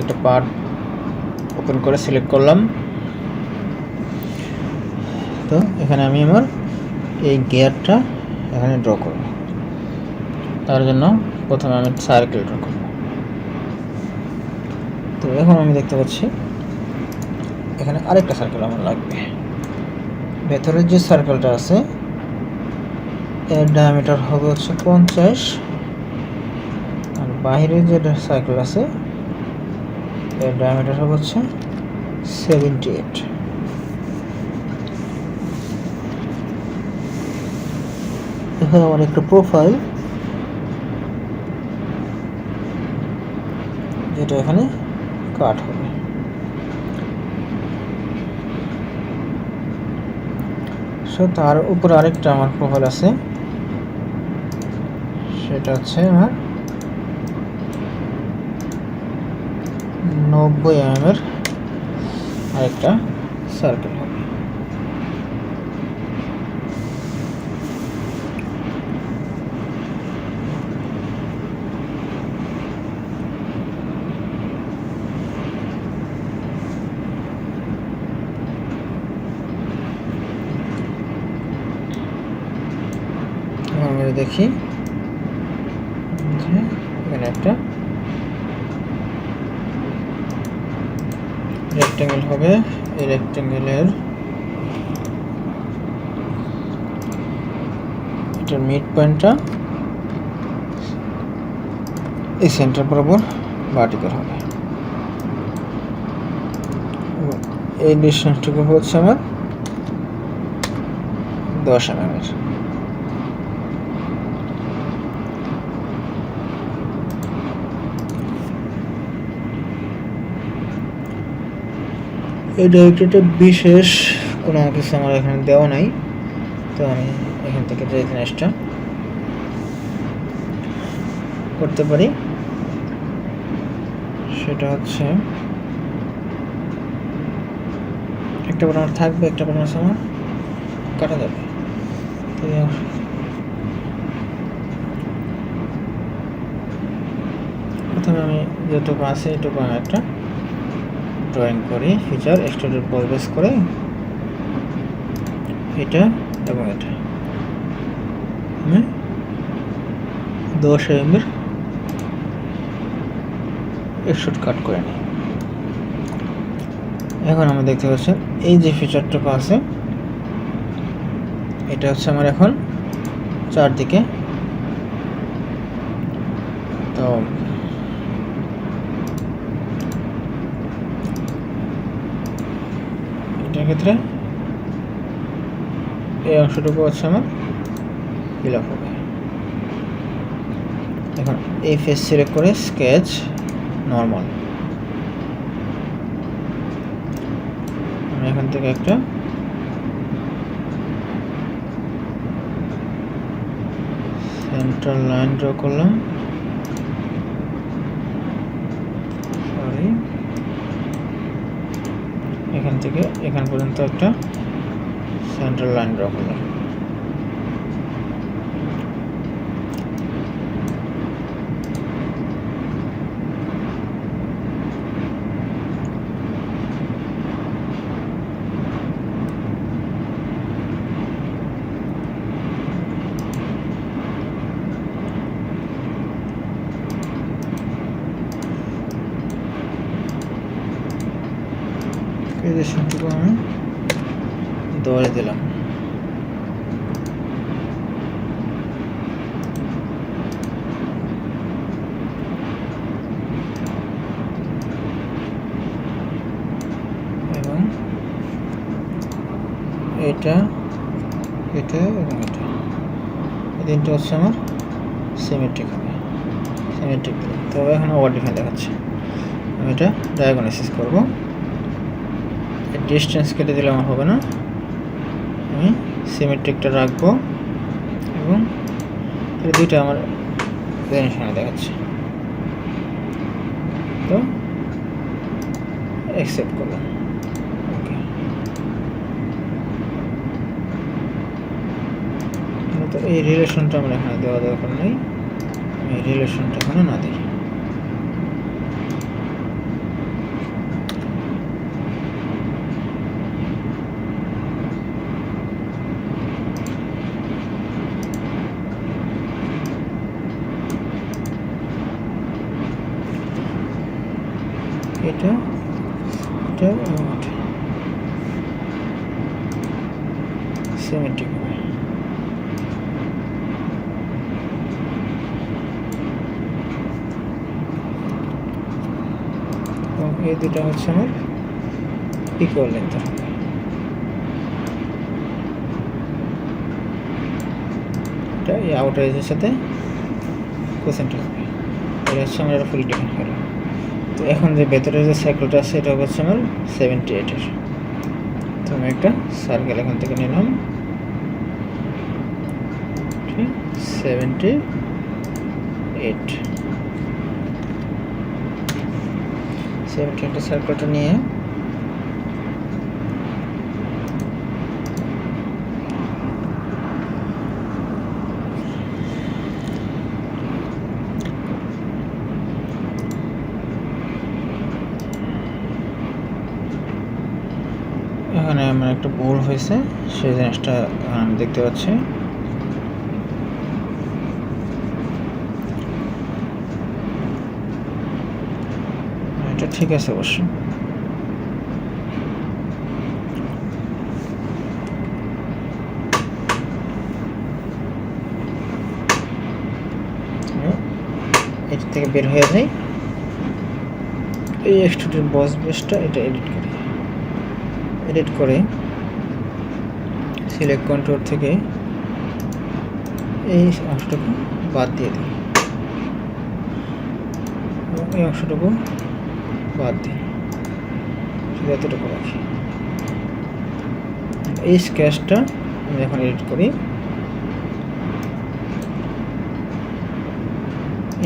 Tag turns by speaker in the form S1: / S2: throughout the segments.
S1: একটা part open করে select করলাম। তো এখানে আমি আমার এই গিয়ারটা এখানে ড্র করব। তার জন্য প্রথমে আমি সার্কেল ড্র করব। তো এখন আমি দেখতে পাচ্ছি, এখানে আরেকটা সার্কেল আমার লাগবে। ভেতরের যে সার্কেলটা আছে, এর ডায়ামিটার হবে হচ্ছে পঞ্চাশ। আর বাইরে যে সার্কেল আছে এর ডায়ামিটার হবে হচ্ছে সেভেন্টি এইট এখানে আমার একটা প্রোফাইল যেটা এখানে কাট হবে। সো তার উপরে আরেকটা আমার প্রোফাইল আছে, সেটা হচ্ছে আমার নব্বই এম এর আরেকটা সার্কেল হবে। দেখি এখানে একটা হবে এই রেক্টেঙ্গেলের এটার মিড পয়েন্টটা এই সেন্টার বরাবর ভার্টিক্যাল হবে। এই ডিস্টেন্সটুকু হচ্ছে আমার দশ এম এই ডাইরেক্টরটা বিশেষ কোনো কিছু আমার এখানে দেওয়া নাই। তো আমি এখান থেকে যে জিনিসটা করতে পারি। সেটা হচ্ছে একটা বানার থাকবে, একটা বানার আমার কাটা যাবে। তো প্রথমে আমি যেটুকু আছে, এটুকু একটা ড্রয়িং করি ফিচার এক্সট্রুডেড প্রবেশ করে এটা এবং এটা। আমি দশ এমের এক্সট্রুড কাট করে নিই। এখন আমরা দেখতে পাচ্ছেন এই যে ফিচারটুকু আছে, এটা হচ্ছে আমার এখন চারদিকে। তো এটার ক্ষেত্রে এই অংশটুকু হচ্ছে আমার ফিল হবে। এখন এই ফেস সিলেক্ট করে স্কেচ নর্মাল আমি এখান থেকে একটা সেন্ট্রাল লাইন ড্র করলাম। সরি এখান থেকে এখান পর্যন্ত একটা সেন্ট্রাল লাইন ড্র করলাম। যে আমি দৌড়ে দিলাম। এবং এটা এটা এবং এটা। এই তিনটা হচ্ছে আমার সিমেট্রিক হবে। সিমেট্রিক তবে এখন ডিফাইন দেখাচ্ছে। আমি এটা ডায়াগনোসিস করব। ডিস্টেন্স কেটে দিলে আমার হবে না। আমি সিমেট্রিকটা রাখব এবং দুইটা আমার এখানে দেখাচ্ছে। তো অ্যাকসেপ্ট করলাম। ওকে তো এই রিলেশনটা আমরা এখানে দেওয়া দরকার নেই। আমি রিলেশনটা এখানে না দিই এটা এটা সিমেট্রিক এই দুটা হচ্ছে আমার ইকুয়াল লেন্থ এটা এই আউটার এজের সাথে কোসেন্ট হবে। এটা হচ্ছে আমার ফুল ডিফাইন করা। তো এখন যে ভেতরে যে সাইকেলটা আছে, এটা হচ্ছে আমার সেভেন্টি এইটের তো আমি একটা সার্কেল এখান থেকে নিলাম। সেভেন্টি এইট সেভেন্টি এইটের সার্কেলটা নিয়ে এখানে আমার একটা ভুল হয়েছে সেই জিনিসটা আমি দেখতে পাচ্ছি। এটা ঠিক আছে অবশ্য। এটা থেকে বের হয়ে যায় এই এক্সট্রুডের বস বেসটা এটা এডিট করি। এডিট করে সিলেক্ট কন্ট্রোল থেকে এই অংশটুকু বাদ দিয়ে দিই। এবং এই অংশটুকু বাদ দিই। শুধু এতটুকু রাখি। এই স্কেচটা আমি এখন এডিট করি।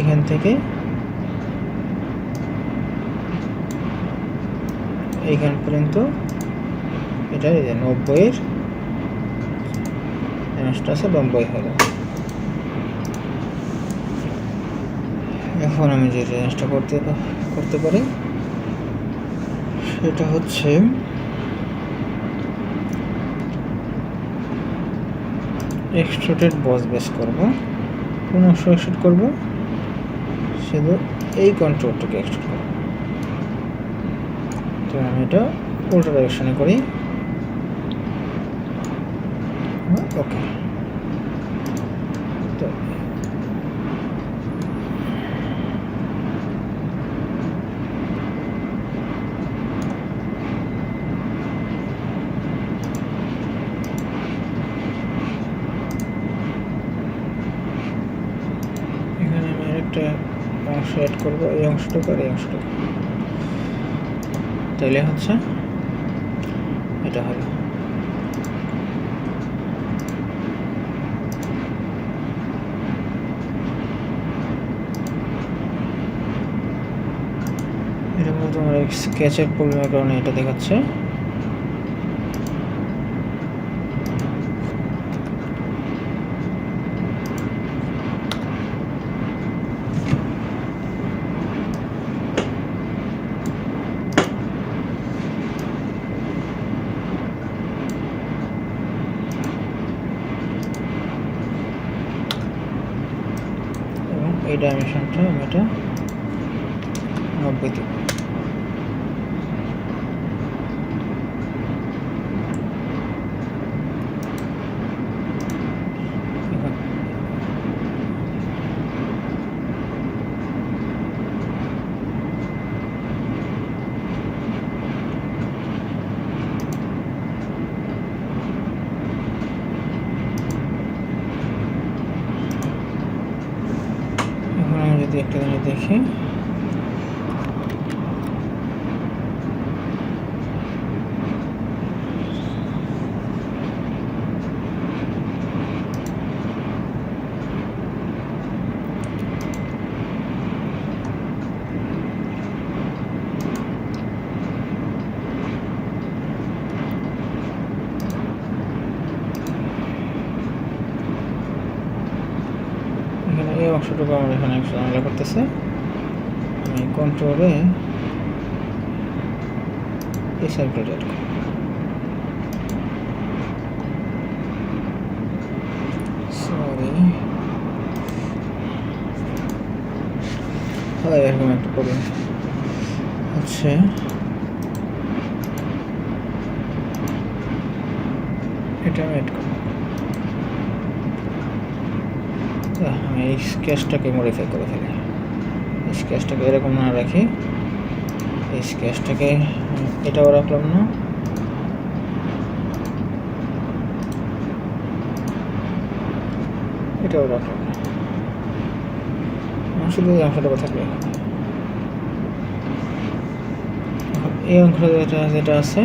S1: এখান থেকে এইখান পর্যন্ত এটা নব্বইয়ের জিনিসটা আছে নব্বই গেল এখন আমি যে জিনিসটা করতে করতে পারি, সেটা হচ্ছে এক্সট্রুটেড বস বেস করব। কোন অংশ এক্সট্রুট করব? শুধু এই কন্ট্রোলটাকে এক্সট্রুট করব। তো আমি এটা উল্টো ডাইরেকশনে করি। ওকে তো অংশ অ্যাড করব। এই অংশটুকু আর এই অংশটুকু। তাইলে হচ্ছে এটা হবে আমার স্কেচের প্রবলেমের কারণে এটা দেখাচ্ছে। এই ডাইমেনশনটা আমি এটা নব্বই দিব এখন এখন আমি যদি একটা জিনিস দেখি। এখানে এই অংশটুকু আমার এখানে ঝামেলা করতেছে। আমি কন্ট্রোলে এই সার্কেল অ্যাড করি সরি হয় এরকম একটা প্রবলেম হচ্ছে এটা আমি অ্যাড করব। তো আমি এই স্কেচটাকে মডিফাই করে ফেলি। স্কেচটাকে এরকম না রাখি। এই স্কেচটাকে এটাও রাখলাম না। এটাও রাখলাম না। শুধু এই অংশটা থাকবে এই অংশটা যেটা আছে,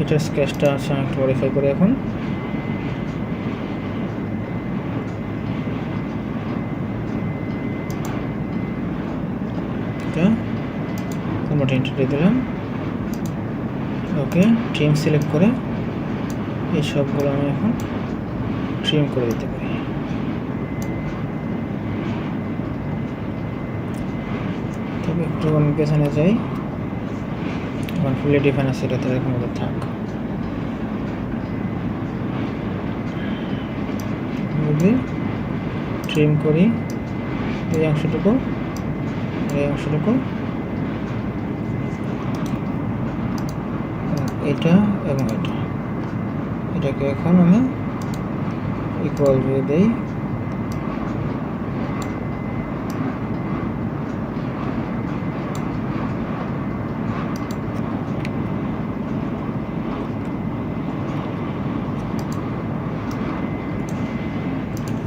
S1: এটার স্কেচটা আছে, আমি একটু মডিফাই করি এখন এটা কনভার্ট এন্ট্রি দিলাম। ওকে ট্রিম সিলেক্ট করে এই সবগুলো আমি এখন ট্রিম করে দিতে পারি। তবে একটু আমি পেছনে যাই। এখন ফুলি ডিফারেন্স সেটাতে এরকম মতো থাক। যদি ট্রিম করি। এই অংশটুকু এই অংশটুকু এবং এটা এবং এটা। এটাকে এখন আমি ইকুয়াল দিয়ে দেই।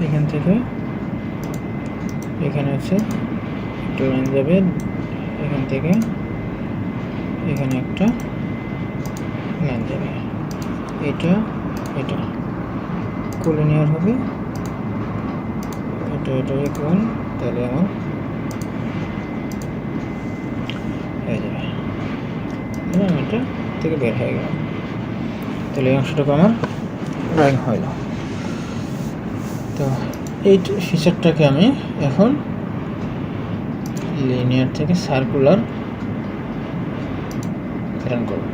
S1: এখান থেকে এখানে আছে একটা যাবে। এখান থেকে এখানে একটা লাইন যাবে এটা। এটা কোলিনিয়ার হবে। এটা এটা ইকুয়াল তাহলে আমার হয়ে যাবে। এবং এটা থেকে বের হয়ে গেল তাহলে এই অংশটুকু আমার ড্রয়িং হইল। তো এই ফিচারটাকে আমি এখন লিনিয়ার থেকে সার্কুলার প্ল্যান করব।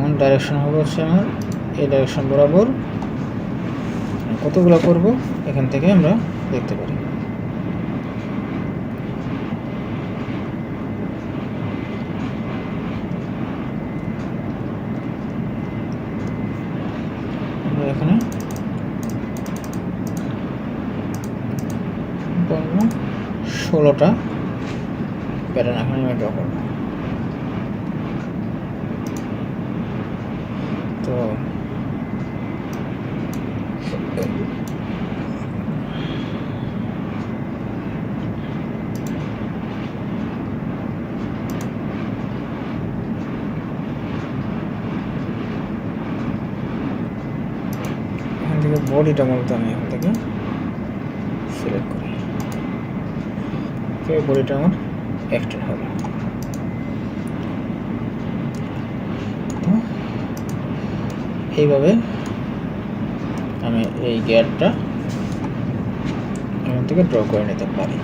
S1: এখন ডাইরেকশন হবে হচ্ছে আমার, এই ডাইরেকশন বরাবর কতগুলো করব, এখান থেকে আমরা দেখতে পারি। এখানে ষোলোটা প্যাটার্ন এখন আমি ড্র করব। তো বডিটা মূলত আমি এখান থেকে সিলেক্ট করি। বডিটা আমার এক্সটেন্ড হবে। এইভাবে আমি এই গিয়ারটা এখান থেকে ড্র করে নিতে পারি।